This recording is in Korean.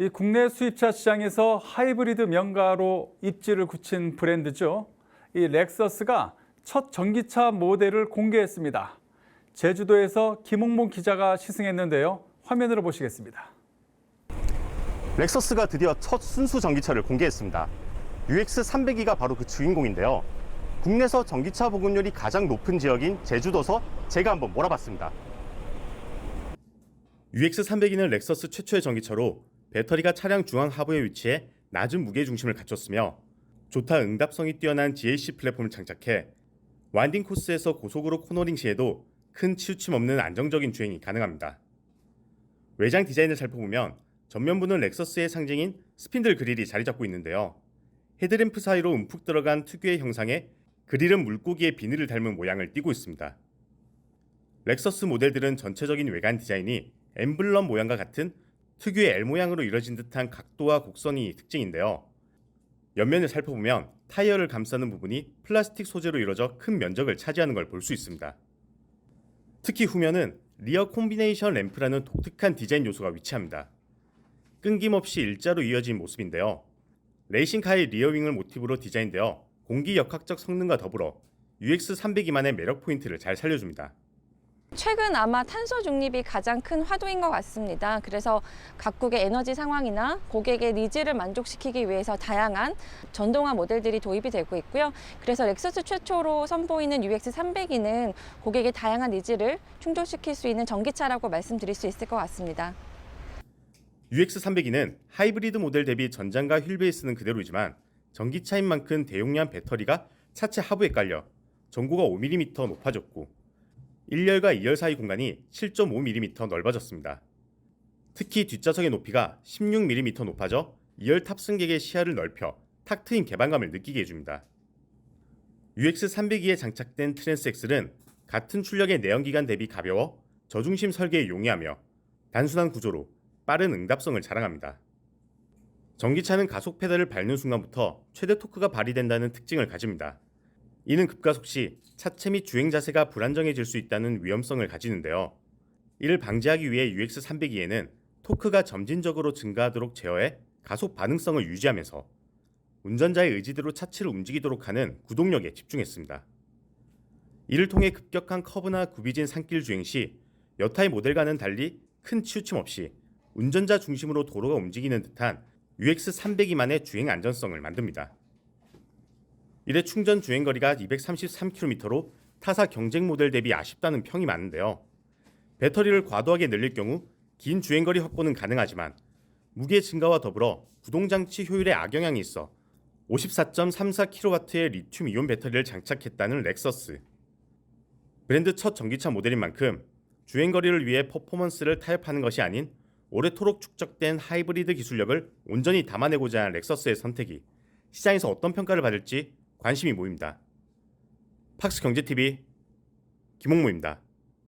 이 국내 수입차 시장에서 하이브리드 명가로 입지를 굳힌 브랜드죠. 이 렉서스가 첫 전기차 모델을 공개했습니다. 제주도에서 김홍봉 기자가 시승했는데요. 화면으로 보시겠습니다. 렉서스가 드디어 첫 순수 전기차를 공개했습니다. UX 300이가 바로 그 주인공인데요. 국내에서 전기차 보급률이 가장 높은 지역인 제주도서 제가 한번 몰아봤습니다. UX 300이는 렉서스 최초의 전기차로 배터리가 차량 중앙 하부에 위치해 낮은 무게 중심을 갖췄으며 좋다 응답성이 뛰어난 GAC 플랫폼을 장착해 와인딩 코스에서 고속으로 코너링 시에도 큰 치우침 없는 안정적인 주행이 가능합니다. 외장 디자인을 살펴보면 전면부는 렉서스의 상징인 스핀들 그릴이 자리 잡고 있는데요. 헤드램프 사이로 움푹 들어간 특유의 형상에 그릴은 물고기의 비늘을 닮은 모양을 띠고 있습니다. 렉서스 모델들은 전체적인 외관 디자인이 엠블럼 모양과 같은 특유의 L 모양으로 이뤄진 듯한 각도와 곡선이 특징인데요. 옆면을 살펴보면 타이어를 감싸는 부분이 플라스틱 소재로 이루어져 큰 면적을 차지하는 걸 볼 수 있습니다. 특히 후면은 리어 콤비네이션 램프라는 독특한 디자인 요소가 위치합니다. 끊김없이 일자로 이어진 모습인데요. 레이싱카의 리어윙을 모티브로 디자인되어 공기 역학적 성능과 더불어 UX 302만의 매력 포인트를 잘 살려줍니다. 최근 아마 탄소 중립이 가장 큰 화두인 것 같습니다. 그래서 각국의 에너지 상황이나 고객의 니즈를 만족시키기 위해서 다양한 전동화 모델들이 도입이 되고 있고요. 그래서 렉서스 최초로 선보이는 UX 300이는 고객의 다양한 니즈를 충족시킬 수 있는 전기차라고 말씀드릴 수 있을 것 같습니다. UX 302는 하이브리드 모델 대비 전장과 휠 베이스는 그대로이지만 전기차인 만큼 대용량 배터리가 차체 하부에 깔려 전고가 5mm 높아졌고 1열과 2열 사이 공간이 7.5mm 넓어졌습니다. 특히 뒷좌석의 높이가 16mm 높아져 2열 탑승객의 시야를 넓혀 탁 트인 개방감을 느끼게 해줍니다. UX 302에 장착된 트랜스 X는 같은 출력의 내연기관 대비 가벼워 저중심 설계에 용이하며 단순한 구조로 빠른 응답성을 자랑합니다. 전기차는 가속 페달을 밟는 순간부터 최대 토크가 발휘된다는 특징을 가집니다. 이는 급가속 시 차체 및 주행 자세가 불안정해질 수 있다는 위험성을 가지는데요. 이를 방지하기 위해 UX302에는 토크가 점진적으로 증가하도록 제어해 가속 반응성을 유지하면서 운전자의 의지대로 차체를 움직이도록 하는 구동력에 집중했습니다. 이를 통해 급격한 커브나 굽이진 산길 주행 시 여타의 모델과는 달리 큰 치우침 없이 운전자 중심으로 도로가 움직이는 듯한 UX302만의 주행 안전성을 만듭니다. 이래 충전 주행 거리가 233km로 타사 경쟁 모델 대비 아쉽다는 평이 많은데요. 배터리를 과도하게 늘릴 경우 긴 주행 거리 확보는 가능하지만 무게 증가와 더불어 구동 장치 효율에 악영향이 있어 54.34kW의 리튬 이온 배터리를 장착했다는 렉서스. 브랜드 첫 전기차 모델인 만큼 주행 거리를 위해 퍼포먼스를 타협하는 것이 아닌 오래도록 축적된 하이브리드 기술력을 온전히 담아내고자 한 렉서스의 선택이 시장에서 어떤 평가를 받을지 관심이 모입니다. 팍스 경제TV 김홍무입니다.